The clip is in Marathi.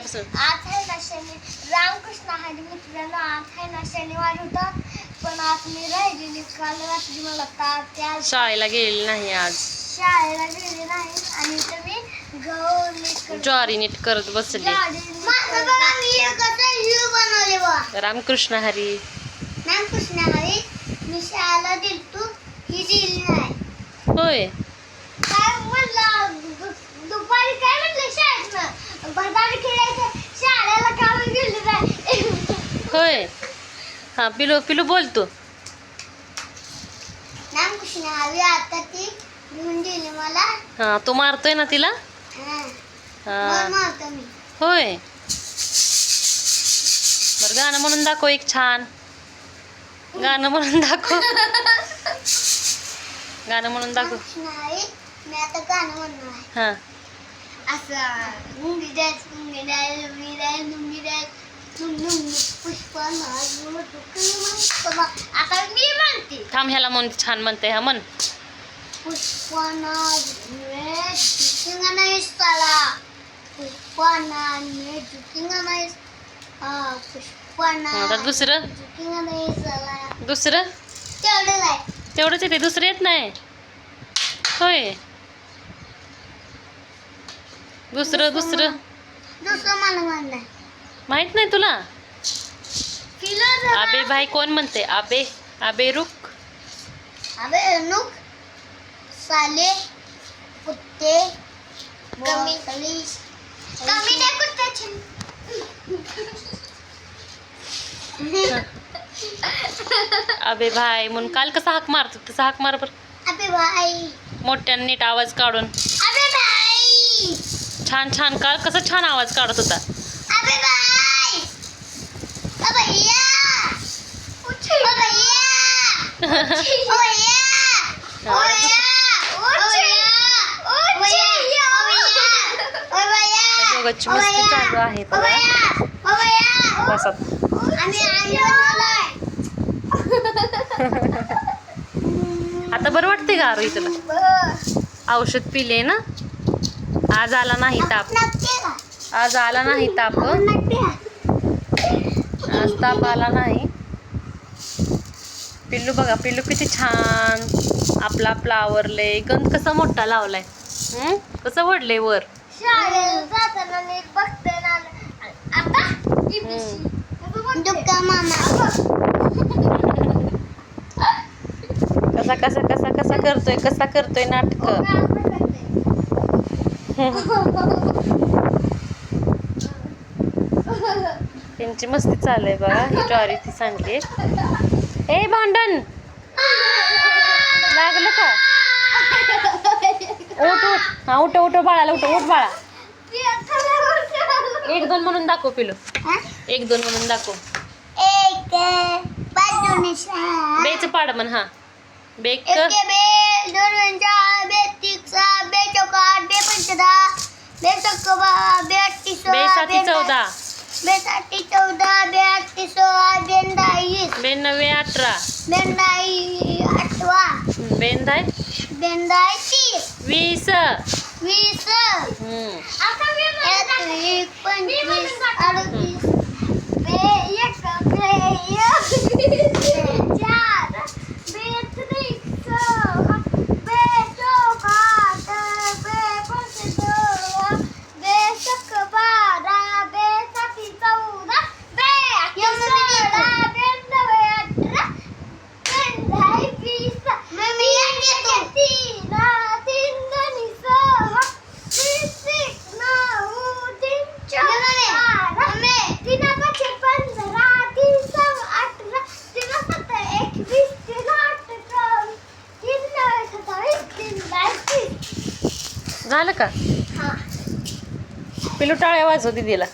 आज आहे ना शनि रामकृष्ण हरी मित्रांनो आज आहे ना शनिवार होता पण आज मी राहिलेली काल रात्री मला शाळेला गेलेली नाही आज. शाळेला गेले नाही आणि मी करत- ज्वारी नीट करत बसले. ज्वारी- माझं बघा मी एकच व्ह्यू बनवले बघा. रामकृष्ण हरी. रामकृष्ण हरी मी शाळेला दिलतो ही दिली नाही. होय. काय म्हणलं दु- दुपारी काय म्हटलं शाळेतनं भरदारी खेळायचं शाळेला काम गेली नाही होय. हा पिलू पिलू बोल तू. आता ती घेऊन दिली मला. हा तू मारतोय ना तिला? हा. वर मारतो मी. होय. बर गाणं म्हणून दाखव एक छान. गाणं म्हणून दाखव. गाणं म्हणून दाखव. मी आता गाणं म्हणणार हा. असं मुंगी डायस मुंगी डायस मुंगी डायस मुंगी डायस आता मी म्हणते थांब ह्याला म्हणून छान म्हणते हा म्हण. पुष्पा दुसरं? दुसरं? तेवढं आहे तेवढंच येते दुसरं येत नाही. होय. दुसरं दुसरं. दुसरं मला म्हणणं माहीत नाही तुला? आबे भाई कोण म्हणते? आबे आबे रुक अबे नुक साले कुत्ते कमी कमी कमी नाही कुत्त्याची आबे भाई म्हणून काल कसा हाक मारतो? तसा हाक मार बरं. अबे भाई. मोठ्याने नीट आवाज काढून. अबे भाई. छान छान. काल कसं छान आवाज काढत होता. मस्ती चालू आहे ओ भैया बसत आता बरं वाटते का आरोही तुला? औषध पिले ना? आज आला नाही ताप. आज आला नाही ताप. आज ताप आला नाही. पिल्लू बघा पिल्लू किती छान. आपला आपला आवरले गंध कसा मोठा लावलाय. हम्म? कसं वडले वर? शाळेला जाताना नीट बघते ना. आता दुःखा मामा. कसा कसा कसा कसा करतोय कसा करतोय नाटक? त्यांची मस्ती चालू आहे बघा. ही ज्वारी ती सांगते এই বন্ডন लागलं तो उठ उठ. हा उठ उठ बाळा उठ उठ बाळा. एक दोन म्हणून दाखव पिलो. एक दोन म्हणून दाखव. बेच पाड मन हा. बेक. बेसाठी चौदा बेसाठी चौदा. बेसाठी सोळा बेंदाईस बेनव्वे अठरा. बेंदाई आठवा. बेंदाय. बेंदाई तीस. वीस. वीस. हम्म. एक पंचवीस अडतीस झालं का? हा. पिलू टाळ्या वाजव दीदीला.